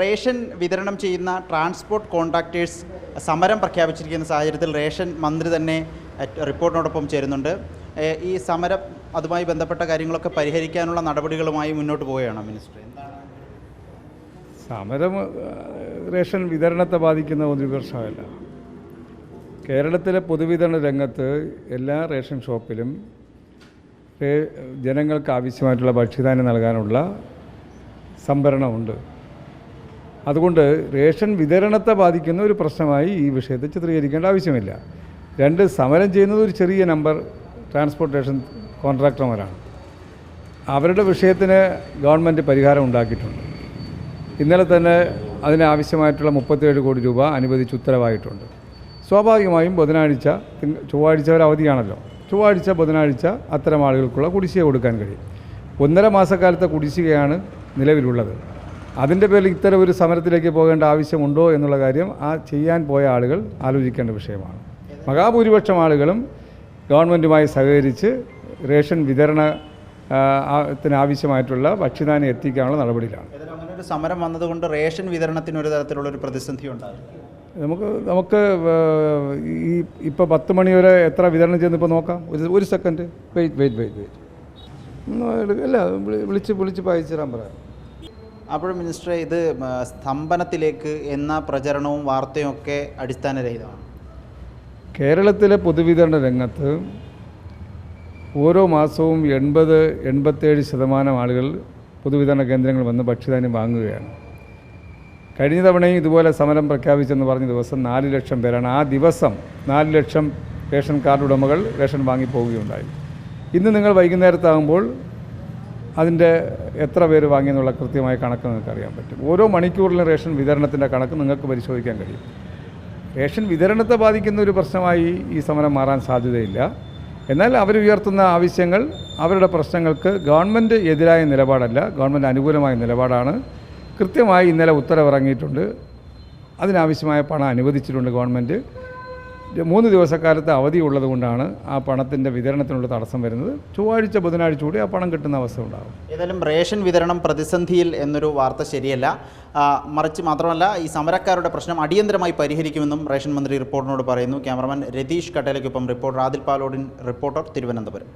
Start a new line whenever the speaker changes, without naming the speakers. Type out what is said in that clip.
Ration വിതരണം ചെയ്യുന്ന transport contractors സമരം പ്രഖ്യാപിച്ചിരിക്കുന്ന സാഹചര്യത്തിൽ റേഷൻ മന്ത്രി തന്നെ റിപ്പോർട്ടിനോടൊപ്പം ചേരുന്നുണ്ട്. ഈ സമരം അതുമായി ബന്ധപ്പെട്ട കാര്യങ്ങളൊക്കെ പരിഹരിക്കാനുള്ള നടപടികളുമായി മുന്നോട്ട് പോവുകയാണ് മിനിസ്റ്റർ.
സമരം റേഷൻ വിതരണത്തെ ബാധിക്കുന്ന ഒരു പ്രശ്നമല്ല. കേരളത്തിലെ പൊതുവിതരണ രംഗത്ത് എല്ലാ റേഷൻ ഷോപ്പിലും ജനങ്ങൾക്ക് ആവശ്യമായിട്ടുള്ള ഭക്ഷ്യധാന്യം നൽകാനുള്ള സംഭരണമുണ്ട്. അതുകൊണ്ട് റേഷൻ വിതരണത്തെ ബാധിക്കുന്ന ഒരു പ്രശ്നമായി ഈ വിഷയത്തെ ചിത്രീകരിക്കേണ്ട ആവശ്യമില്ല. രണ്ട് സമരം ചെയ്യുന്നത് ഒരു ചെറിയ നമ്പർ ട്രാൻസ്പോർട്ടേഷൻ കോൺട്രാക്ടർമാരാണ് അവരുടെ വിഷയത്തിന് ഗവൺമെന്റ് പരിഹാരം ഉണ്ടാക്കിയിട്ടുണ്ട്. ഇന്നലെ തന്നെ അതിനാവശ്യമായിട്ടുള്ള മുപ്പത്തേഴ് കോടി രൂപ അനുവദിച്ച് ഉത്തരവായിട്ടുണ്ട്. സ്വാഭാവികമായും ബുധനാഴ്ച ചൊവ്വാഴ്ച ഒരു അവധിയാണല്ലോ. ചൊവ്വാഴ്ച ബുധനാഴ്ച അത്തരം ആളുകൾക്കുള്ള കുടിശ്ശിക കൊടുക്കാൻ കഴിയും. ഒന്നര മാസക്കാലത്തെ കുടിശ്ശികയാണ് നിലവിലുള്ളത്. അതിന്റെ പേരിൽ ഇത്തരം ഒരു സമരത്തിലേക്ക് പോകേണ്ട ആവശ്യമുണ്ടോ എന്നുള്ള കാര്യം ആ ചെയ്യാൻ പോയ ആളുകൾ ആലോചിക്കേണ്ട വിഷയമാണ്. മഹാഭൂരിപക്ഷം ആളുകളും ഗവൺമെന്റുമായി സഹകരിച്ച് റേഷൻ വിതരണ ത്തിനാവശ്യമായിട്ടുള്ള ഭക്ഷ്യധാന്യം എത്തിക്കാനുള്ള നടപടിയിലാണ്.
ഒരു സമരം വന്നതുകൊണ്ട് റേഷൻ വിതരണത്തിന് ഒരു തരത്തിലുള്ള ഒരു പ്രതിസന്ധി ഉണ്ടാകും.
നമുക്ക് നമുക്ക് ഈ ഇപ്പോൾ പത്ത് മണി വരെ എത്ര വിതരണം ചെയ്യുന്നു ഇപ്പോൾ നോക്കാം. ഒരു ഒരു second wait wait wait wait അല്ല വിളി- വിളിച്ച് വിളിച്ച് പായിച്ചു തരാൻ പറയാം.
അപ്പോൾ മിനിസ്റ്ററെ ഇത് സ്തംഭനത്തിലേക്ക് എന്ന പ്രചരണവും വാർത്തയും ഒക്കെ അടിസ്ഥാനരഹിതമാണ്.
കേരളത്തിലെ പൊതുവിതരണ രംഗത്ത് ഓരോ മാസവും എൺപത് എൺപത്തേഴ് ശതമാനം ആളുകൾ പൊതുവിതരണ കേന്ദ്രങ്ങൾ വന്ന് ഭക്ഷ്യധാന്യം വാങ്ങുകയാണ്. കഴിഞ്ഞ തവണയും ഇതുപോലെ സമരം പ്രഖ്യാപിച്ചെന്ന് പറഞ്ഞ ദിവസം നാല് ലക്ഷം പേരാണ് ആ ദിവസം നാല് ലക്ഷം റേഷൻ കാർഡ് ഉടമകൾ റേഷൻ വാങ്ങിപ്പോവുകയുണ്ടായി. ഇന്ന് നിങ്ങൾ വൈകുന്നേരത്താകുമ്പോൾ അതിന്റെ എത്ര പേര് വാങ്ങിയെന്നുള്ള കൃത്യമായ കണക്ക് നിങ്ങൾക്ക് അറിയാൻ പറ്റും. ഓരോ മണിക്കൂറിലും റേഷൻ വിതരണത്തിന്റെ കണക്ക് നിങ്ങൾക്ക് പരിശോധിക്കാൻ കഴിയും. റേഷൻ വിതരണത്തെ ബാധിക്കുന്ന ഒരു പ്രശ്നമായി ഈ സമരം മാറാൻ സാധ്യതയില്ല. എന്നാൽ അവർ ഉയർത്തുന്ന ആവശ്യങ്ങൾ അവരുടെ പ്രശ്നങ്ങൾക്ക് ഗവൺമെന്റ് എതിരായ നിലപാടല്ല ഗവൺമെന്റ് അനുകൂലമായ നിലപാടാണ്. കൃത്യമായി ഇന്നലെ ഉത്തരവിറങ്ങിയിട്ടുണ്ട്. അതിനാവശ്യമായ പണം അനുവദിച്ചിട്ടുണ്ട് ഗവൺമെന്റ്. മൂന്ന് ദിവസക്കാലത്ത് അവധി ഉള്ളതുകൊണ്ടാണ് ആ പണത്തിന്റെ വിതരണത്തിനുള്ള തടസ്സം വരുന്നത്. ചൊവ്വാഴ്ച ബുധനാഴ്ച കൂടി ആ പണം കിട്ടുന്ന അവസ്ഥ ഉണ്ടാകും
ഏതായാലും റേഷൻ വിതരണം പ്രതിസന്ധിയിൽ എന്നൊരു വാർത്ത ശരിയല്ല. മറിച്ച് മാത്രമല്ല ഈ സമരക്കാരുടെ പ്രശ്നം അടിയന്തരമായി പരിഹരിക്കുമെന്നും റേഷൻ മന്ത്രി റിപ്പോർട്ടിനോട് പറയുന്നു. ക്യാമറമാൻ രതീഷ് കട്ടേലയ്ക്കൊപ്പം റിപ്പോർട്ടർ ആദിൽ പാലോഡിൻ റിപ്പോർട്ടർ തിരുവനന്തപുരം.